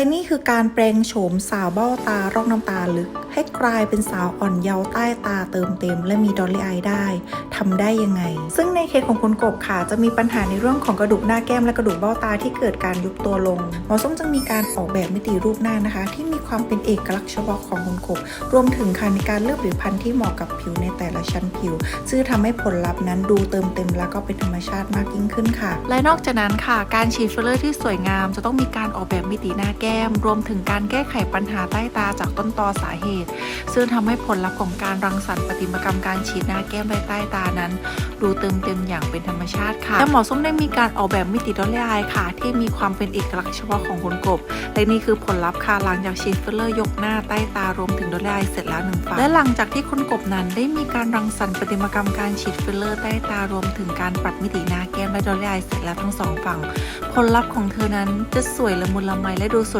และนี่คือการแปลงโฉมสาวเบ้าตาร่องน้ำตาลึก ให้กลายเป็นสาวอ่อนเยาว์ใต้ตาเติมเต็ม และมีดอลลี่อได้ทำได้ยังไง ซึ่งในเคสของคุณกบค่ะ จะมีปัญหาในเรื่องของกระดูกหน้าแก้มและกระดูกเบ้าตาที่เกิดการยุบตัวลงหมอส้มจึงมีการออกแบบมิติรูปหน้านะคะ ที่มีความเป็นเอกลักษณ์เฉพาะของคุณกบ รวมถึงค่ะในการเลือกผลิตภัณฑ์ที่เหมาะกับผิวในแต่ละชั้นผิว ซึ่งทำให้ผลลัพธ์นั้นดูเติมเต็มและก็เป็นธรรมชาติมากยิ่งขึ้นค่ะ และนอกจากนั้นค่ะ การฉีดฟิลเลอร์ที่สวยงาม จะต้องมีการออกแบบมิติหน้าแก้ม รวมถึงการแก้ไขปัญหาใต้ตาจากต้นตอสาเหตุ ซึ่งทำให้ผลลัพธ์ของการรังสรรค์ประติมากรรมการฉีดหน้าแก้มและใต้ตานั้น ดูเติมเต็มอย่างเป็นธรรมชาติค่ะและหมอส้มได้มีการออกแบบมิติดอลลี่อายค่ะ ที่มีความเป็นเอกลักษณ์เฉพาะของคนกบ และนี่คือผลลัพธ์ค่ะหลังจากฉีดฟิลเลอร์ยกหน้าใต้ตารวมถึงดอลลี่อายเสร็จแล้วหนึ่งฝั่งและหลังจากที่คุณกบนั้นได้มีการรังสรรค์ประติมากรรมการฉีดฟิลเลอร์ใต้ตารวมถึงการปรับมิติหน้าแก้มและดอลลี่อายเสร็จแล้วทั้งสองฝั่ง ผลลัพธ์ของเธอนั้นจะสวยละมุนละไมและดูสด